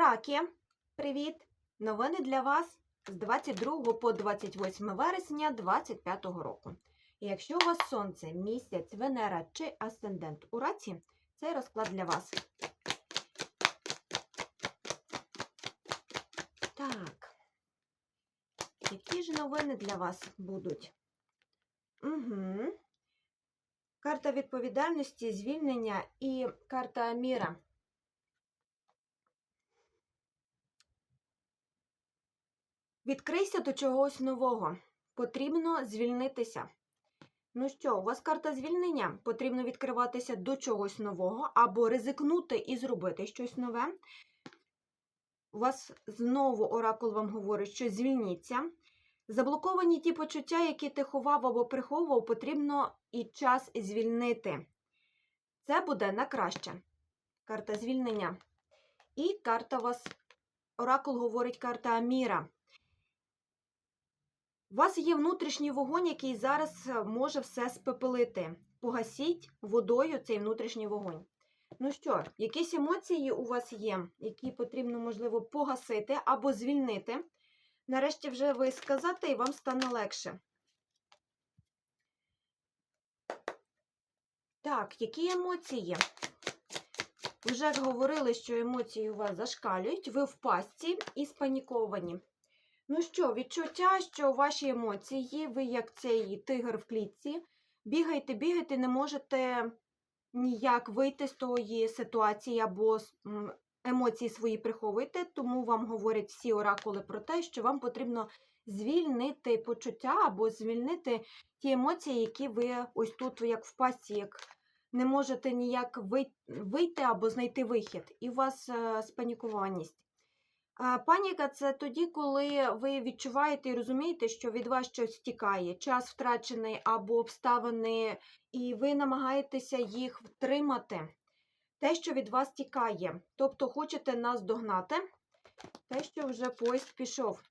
Раки, привіт! Новини для вас з 22 по 28 вересня 2025 року. І якщо у вас сонце, місяць, Венера чи асцендент у раці, цей розклад для вас. Так. Які ж новини для вас будуть? Угу. Карта відповідальності, звільнення і карта міра. Відкрийся до чогось нового. Потрібно звільнитися. Ну що, у вас карта звільнення? Потрібно відкриватися до чогось нового або ризикнути і зробити щось нове. У вас знову оракул вам говорить, що звільніться. Заблоковані ті почуття, які ти ховав або приховував, потрібно і час звільнити. Це буде на краще. Карта звільнення. І карта вас, оракул говорить карта Аміра. У вас є внутрішній вогонь, який зараз е, може все спепелити. Погасіть водою цей внутрішній вогонь. Ну що, якісь емоції у вас є, які потрібно, можливо, погасити або звільнити. Нарешті вже ви сказати, і вам стане легше. Так, які емоції? Вже говорили, що емоції у вас зашкалюють, ви в пастці і спаніковані. Ну що, відчуття, що ваші емоції, ви як цей тигр в клітці, бігаєте, бігаєте, не можете ніяк вийти з тої ситуації або емоції свої приховуєте, тому вам говорять всі оракули про те, що вам потрібно звільнити почуття або звільнити ті емоції, які ви ось тут, як в пасті, як не можете ніяк вийти або знайти вихід, і у вас е, спанікованість. Паніка це тоді, коли ви відчуваєте і розумієте, що від вас щось втікає, час втрачений або обставини, і ви намагаєтеся їх втримати. Те, що від вас тікає. Тобто хочете нас догнати, те, що вже поїзд пішов.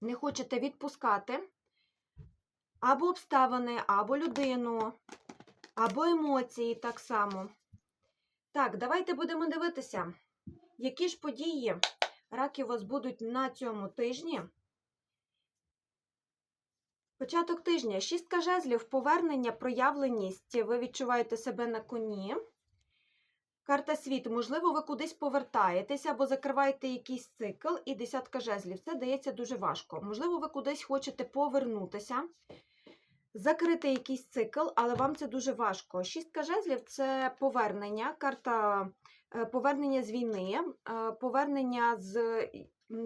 Не хочете відпускати або обставини, або людину, або емоції так само. Так, давайте будемо дивитися. Які ж події раки у вас будуть на цьому тижні? Початок тижня. Шістка жезлів, повернення, проявленість. Ви відчуваєте себе на коні. Карта світу. Можливо, ви кудись повертаєтеся або закриваєте якийсь цикл, і десятка жезлів. Це дається дуже важко. Можливо, ви кудись хочете повернутися, закрити якийсь цикл, але вам це дуже важко. Шістка жезлів це повернення, карта повернення з війни, е, повернення з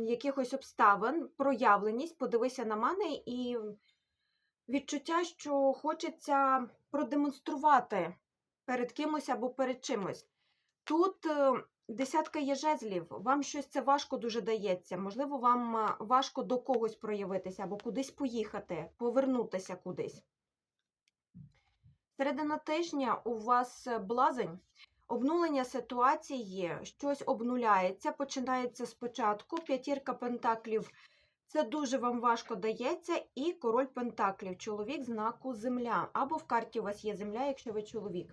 якихось обставин, проявленість, подивися на мене і відчуття, що хочеться продемонструвати перед кимось або перед чимось. Тут е, десятка є жезлів, вам щось це важко дуже дається. Можливо, вам важко до когось проявитися або кудись поїхати, повернутися кудись. Середина тижня у вас блазень. Обнулення ситуації, щось обнуляється, починається спочатку. П'ятірка пентаклів це дуже вам важко дається, і король пентаклів, чоловік знаку Земля. Або в карті у вас є земля, якщо ви чоловік.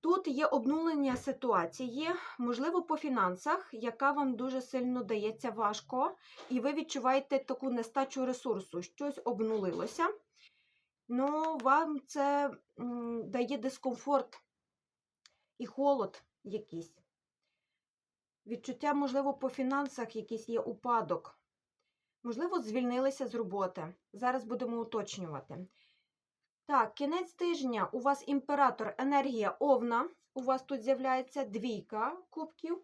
Тут є обнулення ситуації, можливо, по фінансах, яка вам дуже сильно дається важко, і ви відчуваєте таку нестачу ресурсу, щось обнулилося. Ну, вам це м, дає дискомфорт і холод якийсь. Відчуття, можливо, по фінансах якийсь є упадок. Можливо, звільнилися з роботи. Зараз будемо уточнювати. Так, кінець тижня у вас імператор енергія овна. У вас тут з'являється двійка кубків.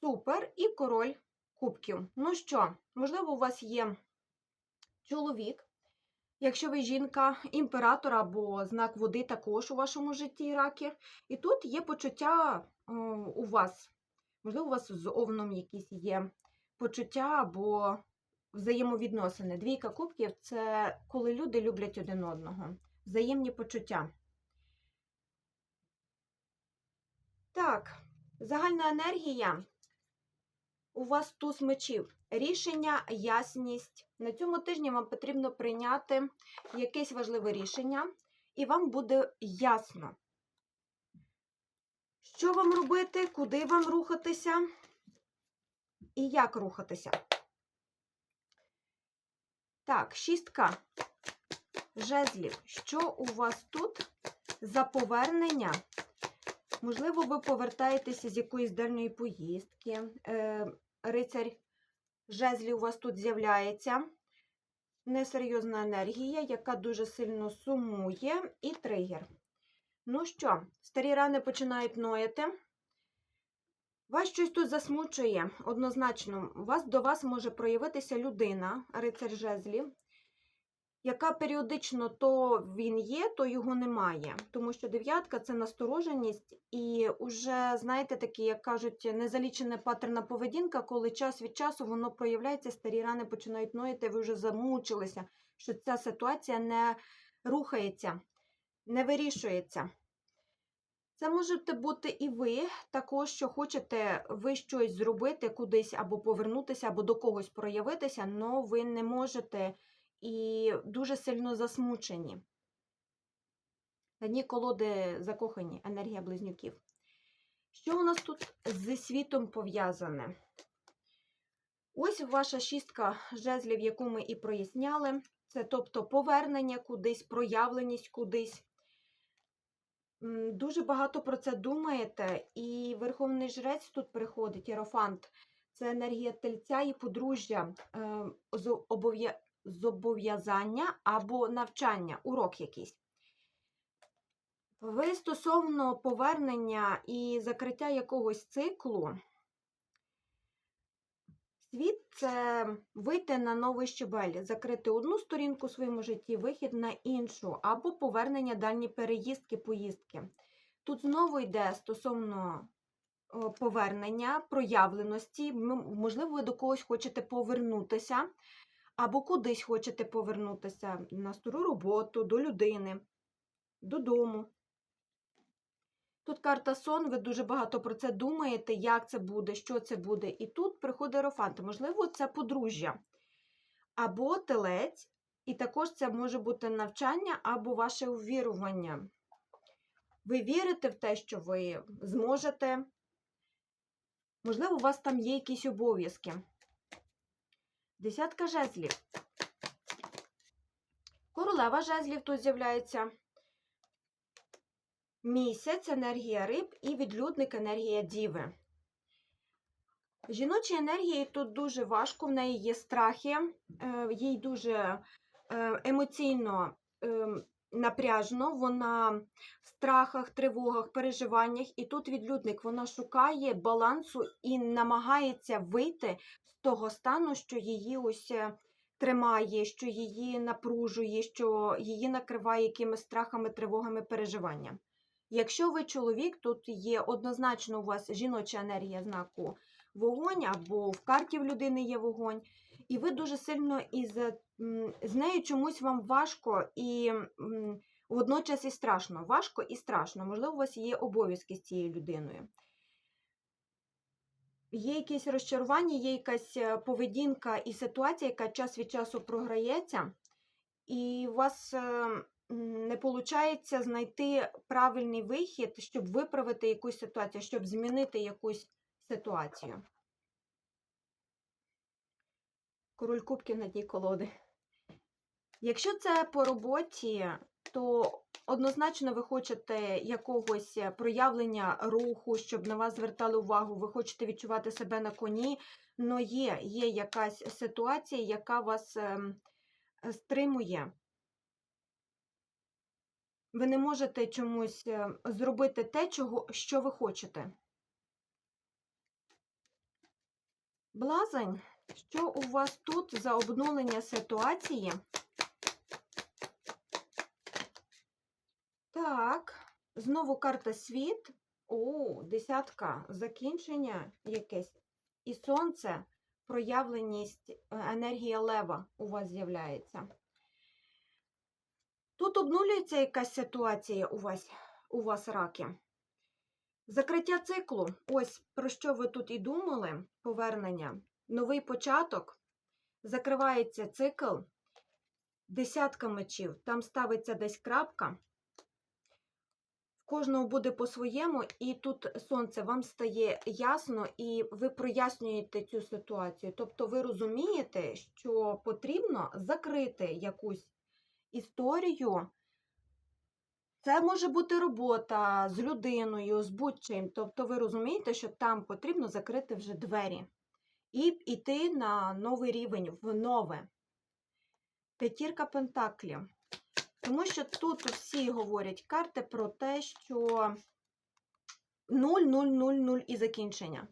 Супер і король кубків. Ну що, можливо, у вас є чоловік, Якщо ви жінка, імператор або знак води також у вашому житті раки. І тут є почуття у вас, можливо, у вас з овном якісь є почуття або взаємовідносини. Двійка кубків це коли люди люблять один одного. Взаємні почуття. Так, загальна енергія. У вас туз мечів. Рішення, ясність. На цьому тижні вам потрібно прийняти якесь важливе рішення, і вам буде ясно, Що вам робити, куди вам рухатися і як рухатися? Так, шістка жезлів. Що у вас тут за повернення? Можливо, ви повертаєтеся з якоїсь дальньої поїздки. Е, рицарь жезлів у вас тут з'являється. Несерйозна енергія, яка дуже сильно сумує, і тригер. Ну що, старі рани починають нояти. Вас щось тут засмучує, однозначно. Вас, до вас може проявитися людина, рицар жезлів, яка періодично то він є, то його немає. Тому що дев'ятка це настороженість, і уже, знаєте, такі, як кажуть, незалічена патерна поведінка, коли час від часу воно проявляється, старі рани починають ноїти, ви вже замучилися, що ця ситуація не рухається, не вирішується. Це можете бути і ви, також, що хочете ви щось зробити кудись або повернутися, або до когось проявитися, але ви не можете і дуже сильно засмучені. На колоди закохані, енергія близнюків. Що у нас тут зі світом пов'язане? Ось ваша шістка жезлів, яку ми і проясняли. Це тобто повернення кудись, проявленість кудись. Дуже багато про це думаєте, і Верховний Жрець тут приходить, Єрофант. Це енергія тельця і подружжя, е, зобов'язання або навчання, урок якийсь. Ви стосовно повернення і закриття якогось циклу, світ це вийти на новий щебель, закрити одну сторінку в своєму житті, вихід на іншу, або повернення дальні переїздки, поїздки. Тут знову йде стосовно повернення, проявленості. Можливо, ви до когось хочете повернутися, або кудись хочете повернутися на стару роботу, до людини, додому. Тут карта сон, ви дуже багато про це думаєте, як це буде, що це буде. І тут приходить Ерофант. Можливо, це подружжя або телець, і також це може бути навчання або ваше увірування. Ви вірите в те, що ви зможете. Можливо, у вас там є якісь обов'язки. Десятка жезлів. Королева жезлів тут з'являється. Місяць, енергія риб і відлюдник, енергія діви. Жіночій енергії тут дуже важко, в неї є страхи, е, їй дуже е, емоційно е, напряжно, вона в страхах, тривогах, переживаннях. І тут відлюдник вона шукає балансу і намагається вийти з того стану, що її ось е, тримає, що її напружує, що її накриває якимись страхами, тривогами, переживанням. Якщо ви чоловік, тут є однозначно у вас жіноча енергія знаку вогонь, або в карті в людини є вогонь, і ви дуже сильно із з нею чомусь вам важко і водночас і страшно. Важко і страшно. Можливо, у вас є обов'язки з цією людиною. Є якесь розчарування, є якась е, поведінка і ситуація, яка час від часу програється, і у вас е, не виходить знайти правильний вихід, щоб виправити якусь ситуацію, щоб змінити якусь ситуацію. Король кубків на дні колоди. Якщо це по роботі, то однозначно ви хочете якогось проявлення руху, щоб на вас звертали увагу, ви хочете відчувати себе на коні, але є, є якась ситуація, яка вас ем, стримує. Ви не можете чомусь е, зробити те, чого, що ви хочете. Блазень, що у вас тут за обнулення ситуації? Так, знову карта світ. О, десятка, закінчення якесь. І сонце, проявленість, е, енергія лева у вас з'являється. Тут обнулюється якась ситуація у вас, у вас раки. Закриття циклу. Ось про що ви тут і думали, повернення. Новий початок. Закривається цикл. Десятка мечів. Там ставиться десь крапка. В кожного буде по-своєму, і тут сонце вам стає ясно, і ви прояснюєте цю ситуацію. Тобто ви розумієте, що потрібно закрити якусь історію. Це може бути робота з людиною, з будь-чим. Тобто ви розумієте, що там потрібно закрити вже двері і йти на новий рівень, в нове. П'ятірка пентаклів. Тому що тут всі говорять карти про те, що 0, 0, 0, 0 і закінчення.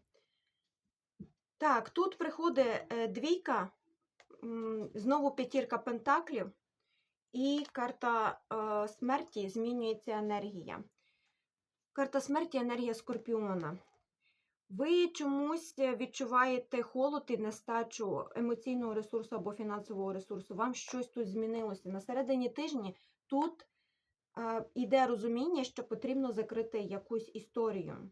Так, тут приходить е, двійка, знову п'ятірка пентаклів, і карта е, смерті змінюється енергія. Карта смерті енергія скорпіона. Ви чомусь відчуваєте холод і нестачу емоційного ресурсу або фінансового ресурсу. Вам щось тут змінилося. На середині тижні тут е, іде розуміння, що потрібно закрити якусь історію.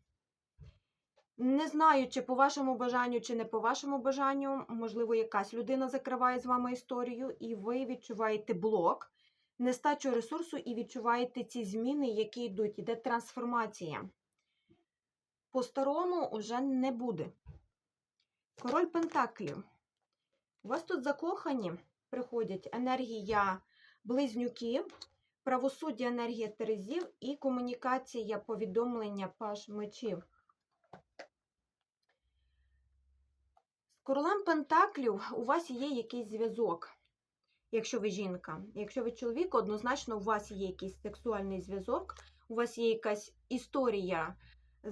Не знаю, чи по вашому бажанню, чи не по вашому бажанню, можливо, якась людина закриває з вами історію, і ви відчуваєте блок, нестачу ресурсу і відчуваєте ці зміни, які йдуть. Іде трансформація. По-старому уже не буде. Король Пентаклів. У вас тут закохані приходять енергія близнюків, правосуддя енергія терезів і комунікація повідомлення паш мечів. З королем Пентаклів у вас є якийсь зв'язок, якщо ви жінка. Якщо ви чоловік, однозначно у вас є якийсь сексуальний зв'язок, у вас є якась історія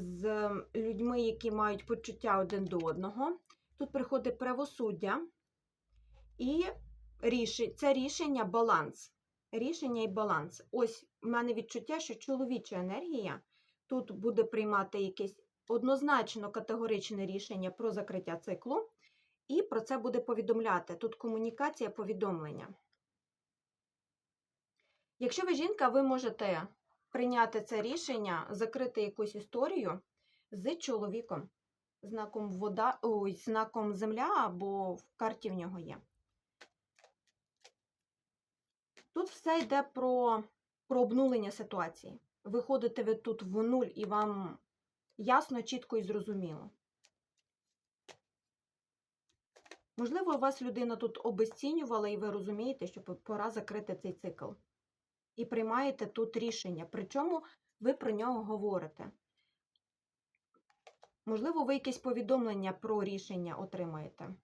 з людьми, які мають почуття один до одного. Тут приходить правосуддя і рішення, це рішення баланс. Рішення і баланс. Ось в мене відчуття, що чоловіча енергія тут буде приймати якесь однозначно категоричне рішення про закриття циклу, і про це буде повідомляти. Тут комунікація, повідомлення. Якщо ви жінка, ви можете прийняти це рішення, закрити якусь історію з чоловіком, знаком вода, ой, знаком земля або в карті в нього є. Тут все йде про, про обнулення ситуації. Виходите ви тут в нуль і вам ясно, чітко і зрозуміло. Можливо, вас людина тут обесцінювала, і ви розумієте, що пора закрити цей цикл. І приймаєте тут рішення. Причому ви про нього говорите. Можливо, ви якесь повідомлення про рішення отримаєте.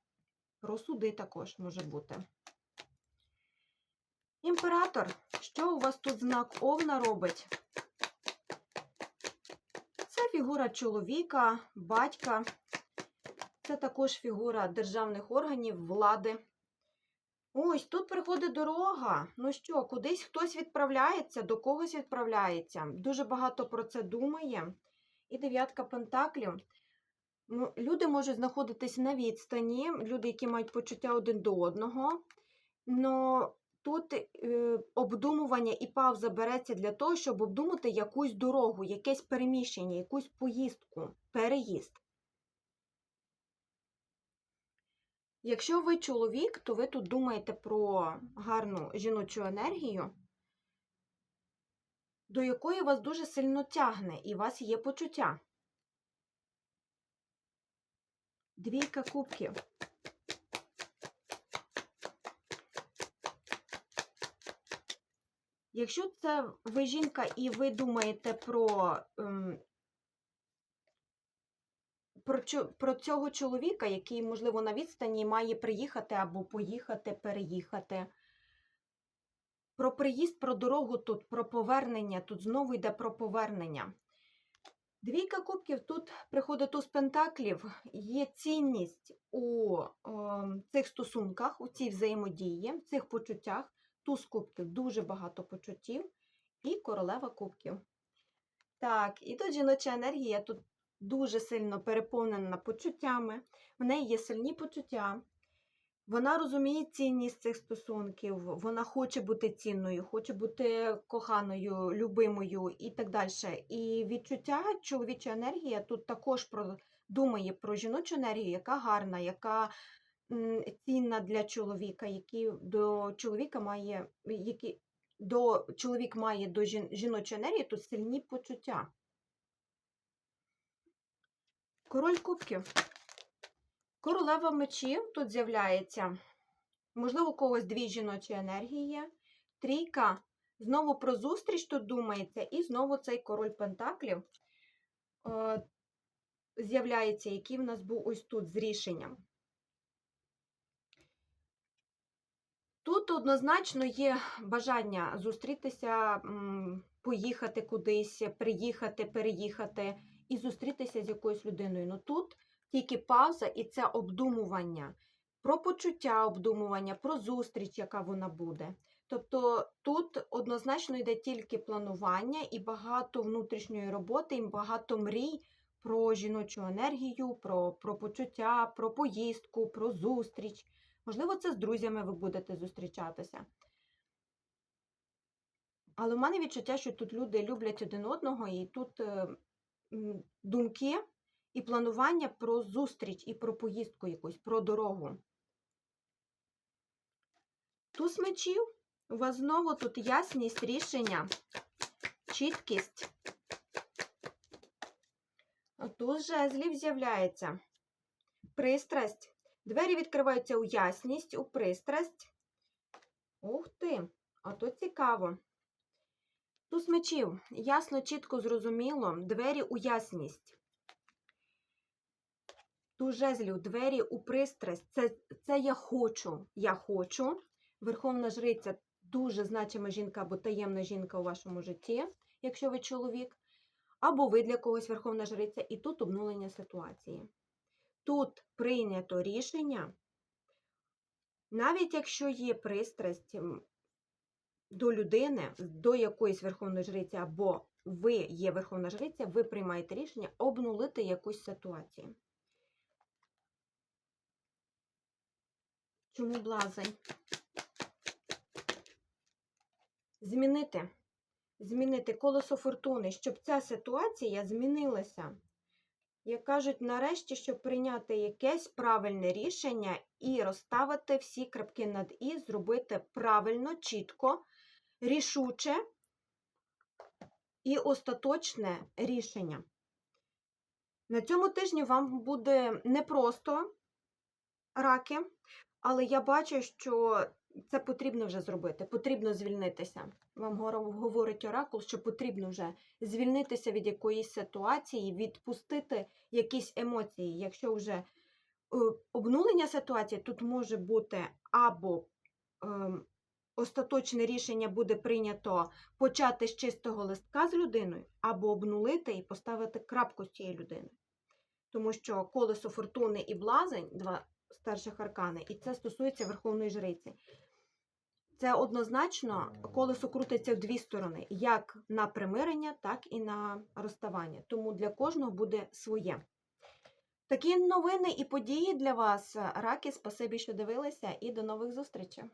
Про суди також може бути. Імператор, що у вас тут знак Овна робить? Це фігура чоловіка, батька. Це також фігура державних органів, влади. Ось тут приходить дорога. Ну що, кудись хтось відправляється, до когось відправляється. Дуже багато про це думає. І дев'ятка пентаклів. Люди можуть знаходитись на відстані, люди, які мають почуття один до одного. Но тут е, обдумування і пауза береться для того, щоб обдумати якусь дорогу, якесь переміщення, якусь поїздку, переїзд. Якщо ви чоловік, то ви тут думаєте про гарну жіночу енергію, до якої вас дуже сильно тягне, і у вас є почуття. Двійка кубків. Якщо це ви жінка і ви думаєте про ем, про, про цього чоловіка, який, можливо, на відстані має приїхати або поїхати, переїхати. Про приїзд, про дорогу тут, про повернення, тут знову йде про повернення. Двійка кубків тут приходить туз пентаклів, є цінність у е, цих стосунках, у цій взаємодії, в цих почуттях. Туз кубків дуже багато почуттів, і королева кубків. Так, і тут жіноча енергія тут дуже сильно переповнена почуттями, в неї є сильні почуття. Вона розуміє цінність цих стосунків, вона хоче бути цінною, хоче бути коханою, любимою і так далі. І відчуття, чоловіча енергія тут також про, думає про жіночу енергію, яка гарна, яка цінна для чоловіка, який до чоловіка має, які, до чоловік має до жін, жіночої енергії, тут сильні почуття. Король кубків. Королева мечів тут з'являється. Можливо, у когось дві жіночі енергії. Трійка. Знову про зустріч тут думається, і знову цей король пентаклів е, з'являється, який в нас був ось тут з рішенням. Тут однозначно є бажання зустрітися, поїхати кудись, приїхати, переїхати і зустрітися з якоюсь людиною. Ну тут тільки пауза і це обдумування про почуття обдумування, про зустріч, яка вона буде. Тобто тут однозначно йде тільки планування і багато внутрішньої роботи, і багато мрій про жіночу енергію, про, про почуття, про поїздку, про зустріч. Можливо, це з друзями ви будете зустрічатися. Але в мене відчуття, що тут люди люблять один одного, і тут е, думки і планування про зустріч і про поїздку якусь, про дорогу. Туз мечів. У вас знову тут ясність рішення, чіткість. Туз жезлів з'являється. Пристрасть. Двері відкриваються у ясність, у пристрасть. Ух ти! А то цікаво. Туз мечів. Ясно, чітко, зрозуміло. Двері у ясність. Туз жезлів, двері у пристрасть. Це, це я хочу. Я хочу. Верховна жриця дуже значима жінка або таємна жінка у вашому житті, якщо ви чоловік, або ви для когось верховна жриця, і тут обнулення ситуації. Тут прийнято рішення, навіть якщо є пристрасть до людини, до якоїсь верховної жриці, або ви є верховна жриця, ви приймаєте рішення обнулити якусь ситуацію. Чому блазень? Змінити. Змінити колесо фортуни, щоб ця ситуація змінилася. Як кажуть, нарешті, щоб прийняти якесь правильне рішення і розставити всі крапки над І, зробити правильно, чітко, рішуче і остаточне рішення. На цьому тижні вам буде непросто раки, але я бачу, що це потрібно вже зробити, потрібно звільнитися. Вам говорить оракул, що потрібно вже звільнитися від якоїсь ситуації, відпустити якісь емоції. Якщо вже е, обнулення ситуації, тут може бути або ем, остаточне рішення буде прийнято почати з чистого листка з людиною, або обнулити і поставити крапку з цією людиною. Тому що колесо фортуни і блазень, два старших аркани, і це стосується Верховної Жриці. Це однозначно колесо крутиться в дві сторони, як на примирення, так і на розставання. Тому для кожного буде своє. Такі новини і події для вас, раки. Спасибі, що дивилися, і до нових зустрічей!